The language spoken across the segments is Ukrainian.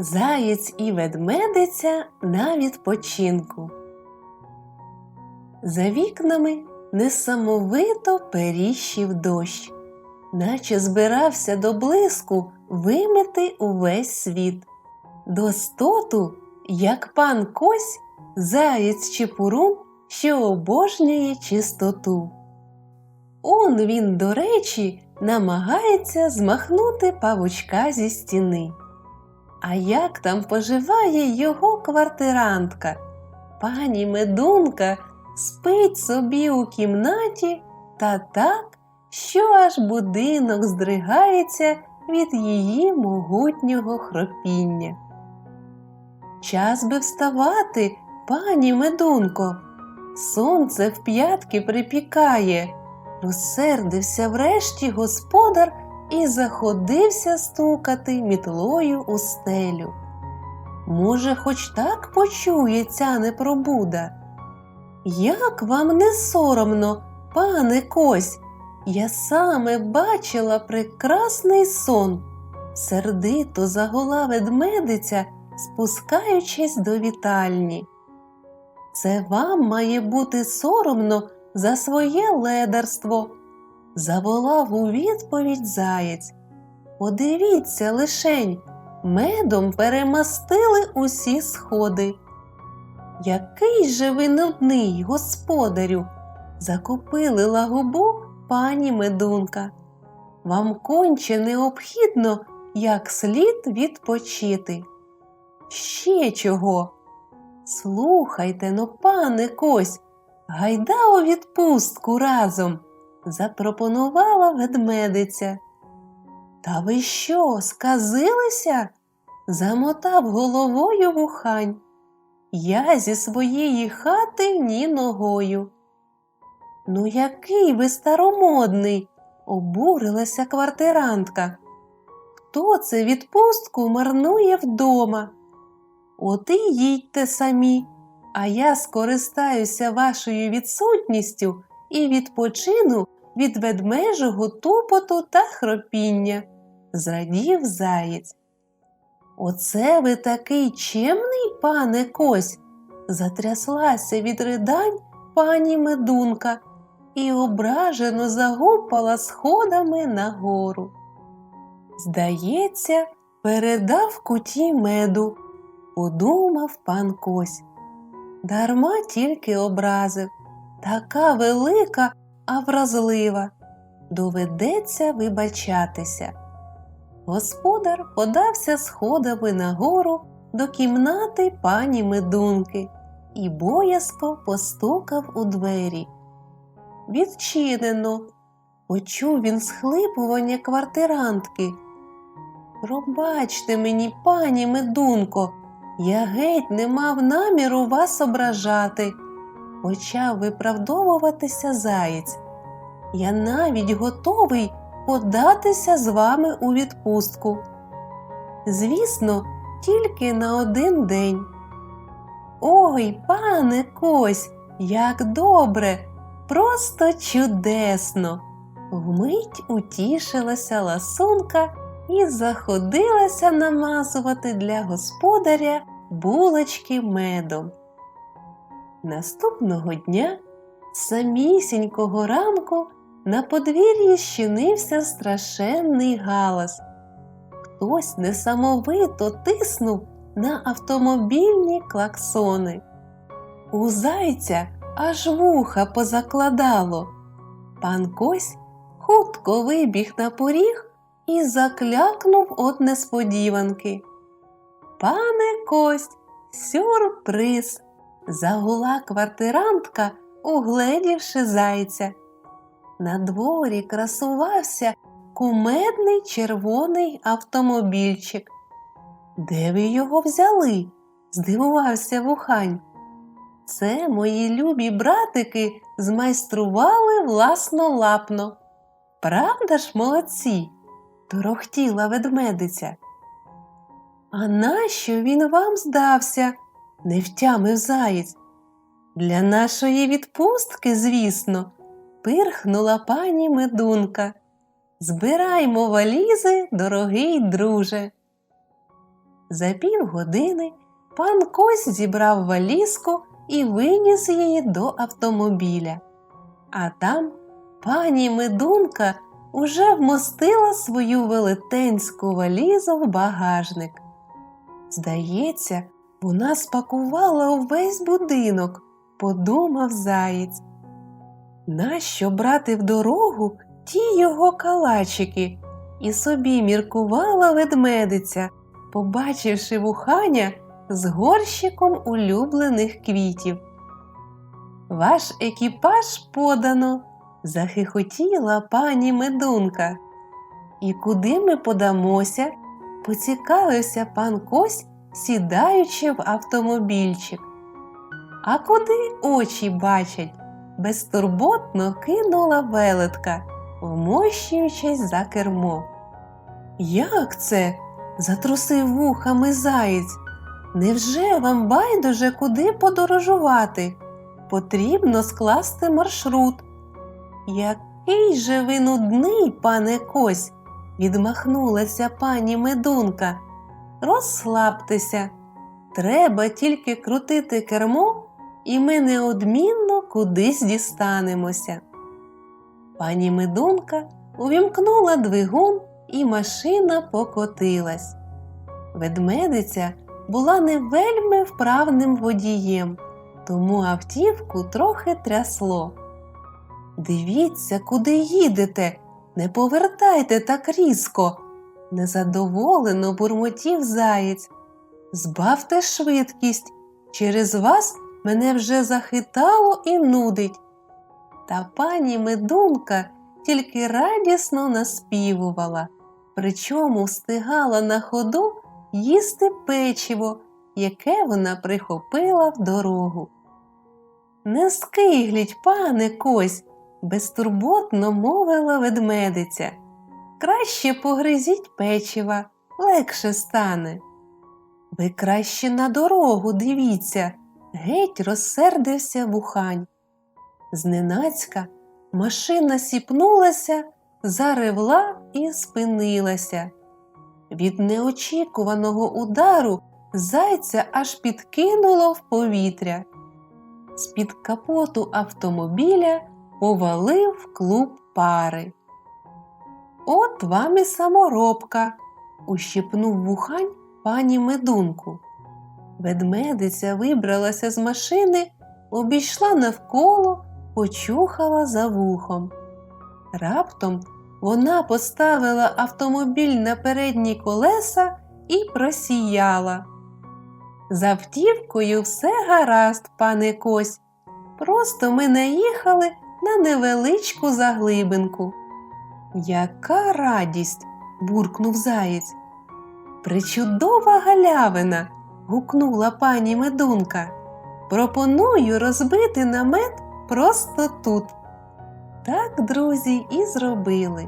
Заєць і ведмедиця на відпочинку. За вікнами несамовито періщив дощ, наче збирався до блиску вимити увесь світ. Достоту, як пан Кось, заєць Чепурун, що обожнює чистоту. Он він, до речі, намагається змахнути павучка зі стіни. А як там поживає його квартирантка? Пані Медунка спить собі у кімнаті та так, що аж будинок здригається від її могутнього хропіння. Час би вставати, пані Медунко. Сонце в п'ятки припікає. Розсердився врешті господар і заходився стукати мітлою у стелю. Може, хоч так почує ця непробуда? Як вам не соромно, пане Кось? Я саме бачила прекрасний сон. Сердито загула ведмедиця, спускаючись до вітальні. Це вам має бути соромно за своє ледарство, заволав у відповідь заєць. Подивіться лишень, медом перемастили усі сходи. Який же ви нудний, господарю, закупили лагубу пані медунка. Вам конче необхідно як слід відпочити. Ще чого? Слухайте но, пане Кось, гайда у відпустку разом, запропонувала ведмедиця. Та ви що, сказилися? замотав головою вухань. Я зі своєї хати ні ногою. Ну, який ви старомодний, обурилася квартирантка. Хто це відпустку марнує вдома? От і їдьте самі, а я скористаюся вашою відсутністю і відпочину від ведмежого тупоту та хропіння, зрадів заєць. Оце ви такий чемний, пане Кось, затряслася від ридань пані Медунка і ображено загупала сходами нагору. Здається, передав куті меду, подумав пан Кось. Дарма тільки образив, така велика, а вразлива. Доведеться вибачатися. Господар подався сходами нагору до кімнати пані Медунки і боязко постукав у двері. Відчинено, почув він схлипування квартирантки. Пробачте мені, пані Медунко, я геть не мав наміру вас ображати, почав виправдовуватися заєць. Я навіть готовий податися з вами у відпустку. Звісно, тільки на один день. Ой, пане Кось, як добре, просто чудесно. Вмить утішилася ласунка і заходилася намазувати для господаря булочки медом. Наступного дня, самісінького ранку, на подвір'ї щинився страшенний галас. Хтось несамовито тиснув на автомобільні клаксони. У зайця аж вуха позакладало. Пан Кось хутко вибіг на поріг і заклякнув от несподіванки. Пане Кость, сюрприз! Загула квартирантка, угледівши зайця. На дворі красувався кумедний червоний автомобільчик. Де ви його взяли? здивувався вухань. Це мої любі братики змайстрували власнолапно. Правда ж, молодці? торохтіла ведмедиця. А нащо він вам здався? Не втямив заєць. Для нашої відпустки, звісно, пирхнула пані медунка. Збираймо валізи, дорогий друже. За півгодини пан Кось зібрав валізку і виніс її до автомобіля. А там пані Медунка уже вмостила свою велетенську валізу в багажник. Здається, вона спакувала увесь будинок, подумав заєць. Нащо брати в дорогу ті його калачики? І собі міркувала ведмедиця, побачивши вуханя з горщиком улюблених квітів. Ваш екіпаж подано, захихотіла пані Медунка. І куди ми подамося? поцікавився пан Кось, сідаючи в автомобільчик. А куди очі бачать? безтурботно кинула велетка, вмощуючись за кермо. Як це? затрусив вухами заєць. Невже вам байдуже куди подорожувати? Потрібно скласти маршрут. Який же ви нудний, пане Кось, відмахнулася пані Медунка. Розслабтеся. Треба тільки крутити кермо, і ми неодмінно кудись дістанемося. Пані Медунка увімкнула двигун, і машина покотилась. Ведмедиця була не вельми вправним водієм, тому автівку трохи трясло. Дивіться, куди їдете, не повертайте так різко, незадоволено бурмотів заєць. Збавте швидкість, через вас мене вже захитало і нудить. Та пані Медунка тільки радісно наспівувала, причому встигала на ходу їсти печиво, яке вона прихопила в дорогу. Не скигліть, пане Кось, безтурботно мовила ведмедиця. Краще погризіть печива, легше стане. Ви краще на дорогу дивіться, геть розсердився вухань. Зненацька машина сіпнулася, заревла і спинилася. Від неочікуваного удару зайця аж підкинуло в повітря. З-під капоту автомобіля повалив клуб пари. От вам і саморобка, ущипнув вухань пані медунку. Ведмедиця вибралася з машини, обійшла навколо, почухала за вухом. Раптом вона поставила автомобіль на передні колеса і просіяла. З автівкою все гаразд, пане Кось. Просто ми наїхали на невеличку заглибинку. Яка радість! буркнув заєць. Причудова галявина. гукнула пані Медунка. Пропоную розбити намет просто тут. Так, друзі, і зробили.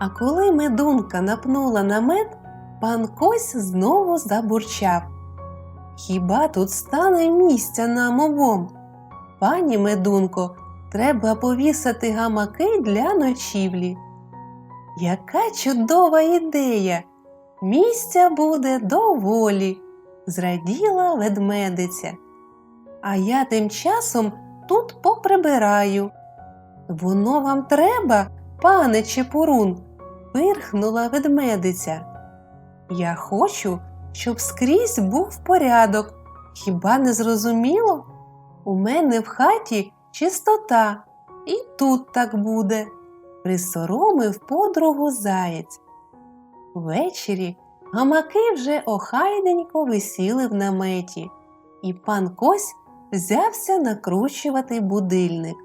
А коли медунка напнула намет, пан Кось знову забурчав. Хіба тут стане місця нам обом? Пані медунко, треба повісити гамаки для ночівлі. Яка чудова ідея! Місця буде доволі, зраділа ведмедиця. А я тим часом тут поприбираю. Воно вам треба, пане Чепурун, пирхнула ведмедиця. Я хочу, щоб скрізь був порядок. Хіба не зрозуміло? У мене в хаті чистота, і тут так буде, присоромив подругу заєць. Ввечері гамаки вже охайненько висіли в наметі, і пан Кось взявся накручувати будильник.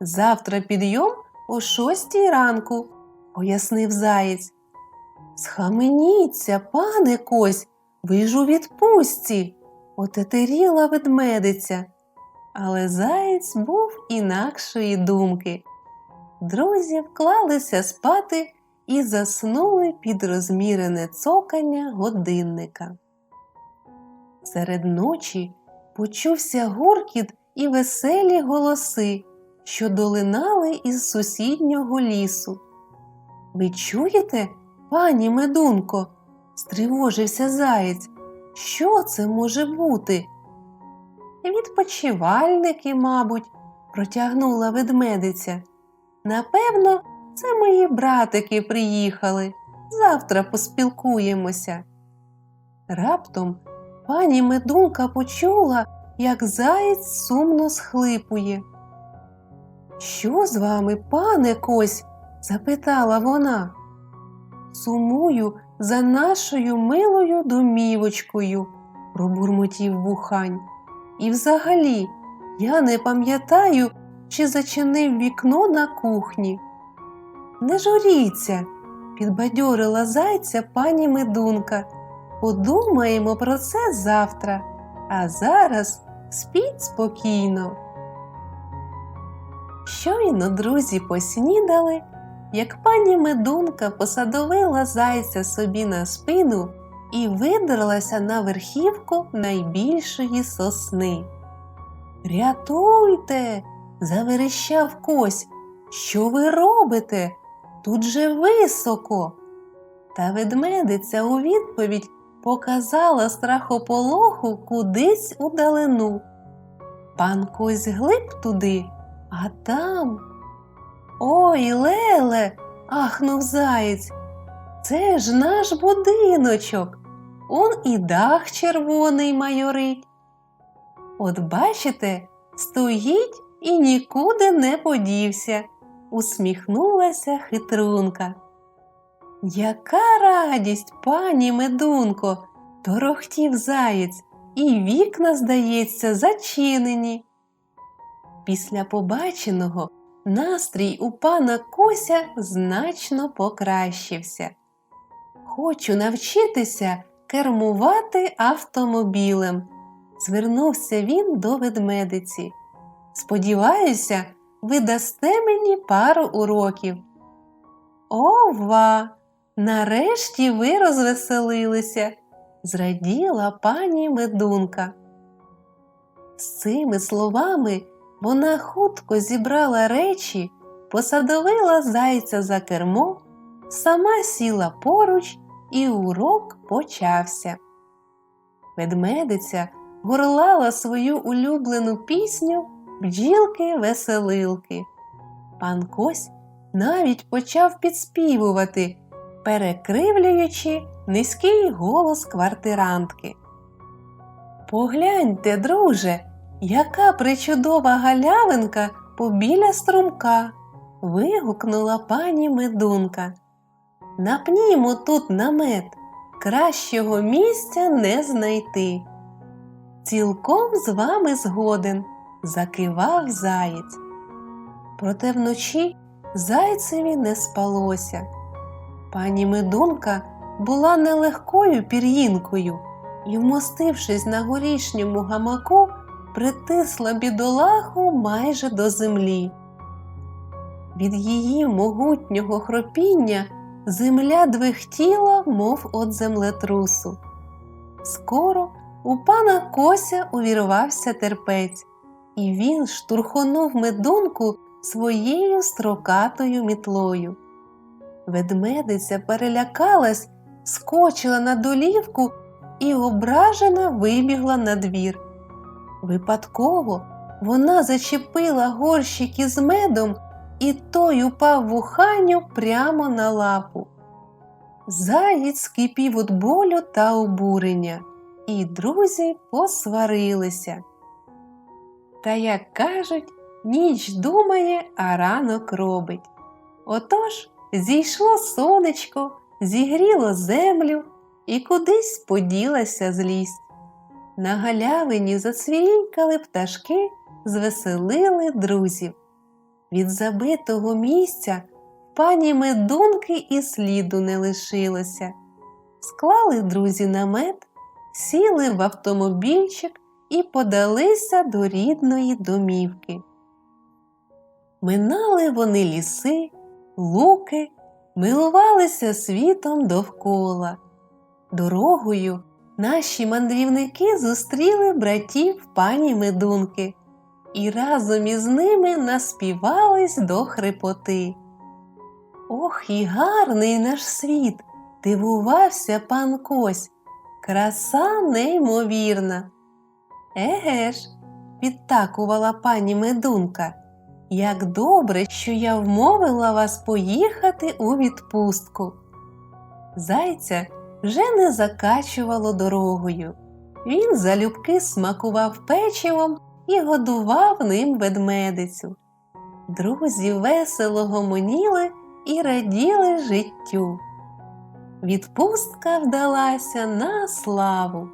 Завтра підйом о шостій ранку, пояснив заєць. Схаменіться, пане Кось, ви ж у відпустці, отетеріла ведмедиця. Але заєць був інакшої думки. Друзі вклалися спати і заснули під розмірене цокання годинника. Серед ночі почувся гуркіт і веселі голоси, що долинали із сусіднього лісу. Ви чуєте, пані Медунко? стривожився заєць. Що це може бути? Відпочивальники, мабуть, протягнула ведмедиця. Напевно, це мої братики приїхали. Завтра поспілкуємося. Раптом пані медунка почула, як заєць сумно схлипує. Що з вами, пане Кось? запитала вона. Сумую за нашою милою домівочкою, пробурмотів вухань. І взагалі, я не пам'ятаю, чи зачинив вікно на кухні. Не журіться, підбадьорила зайця пані медунка. Подумаємо про це завтра, а зараз спіть спокійно. Щойно друзі поснідали, як пані медунка посадовила зайця собі на спину і видерлася на верхівку найбільшої сосни. Рятуйте, заверещав кось. Що ви робите? Тут же високо. Та ведмедиця у відповідь показала страхополоху кудись у далину. Пан кось глиб туди, а там. Ой, Леле, ахнув заєць. Це ж наш будиночок. Он і дах червоний майорить. От бачите, стоїть і нікуди не подівся, усміхнулася хитрунка. Яка радість, пані медунко, торохтів заєць, і вікна, здається, зачинені. Після побаченого настрій у пана Кося значно покращився. Хочу навчитися кермувати автомобілем, звернувся він до ведмедиці. Сподіваюся, ви дасте мені пару уроків. Ова! Нарешті ви розвеселилися, зраділа пані медунка. З цими словами вона хутко зібрала речі, посадовила зайця за кермо, сама сіла поруч, і урок почався. Ведмедиця горлала свою улюблену пісню бджілки-веселилки. Пан Кось навіть почав підспівувати, перекривлюючи низький голос квартирантки. Погляньте, друже, яка причудова галявинка побіля струмка. вигукнула пані медунка. Напнімо тут намет, кращого місця не знайти. Цілком з вами згоден, закивав заєць. Проте вночі зайцеві не спалося. Пані медунка була нелегкою пір'їнкою і, вмостившись на горішньому гамаку, притисла бідолаху майже до землі. Від її могутнього хропіння земля двихтіла, мов от землетрусу. Скоро у пана Кося увірвався терпець, і він штурхонув медунку своєю строкатою мітлою. Ведмедиця перелякалась, скочила на долівку і ображена вибігла на двір. Випадково вона зачепила горщик із медом, і той упав вуханю прямо на лапу. Заєць скипів від болю та обурення, і друзі посварилися. Та, як кажуть, ніч думає, а ранок робить. Отож зійшло сонечко, зігріло землю і кудись поділася злість. На галявині зацвірінькали пташки, звеселили друзів. Від забитого місця пані медунки і сліду не лишилося. Склали друзі намет, сіли в автомобільчик і подалися до рідної домівки. Минали вони ліси, луки, милувалися світом довкола. Дорогою наші мандрівники зустріли братів пані медунки і разом із ними наспівались до хрипоти. Ох, і гарний наш світ, Дивувався пан Кось. Краса неймовірна. Еге ж, підтакувала пані Медунка. Як добре, що я вмовила вас поїхати у відпустку. Зайця вже не закачувало дорогою. Він залюбки смакував печивом і годував ним ведмедицю. Друзі весело гомоніли і раділи життю. Відпустка вдалася на славу.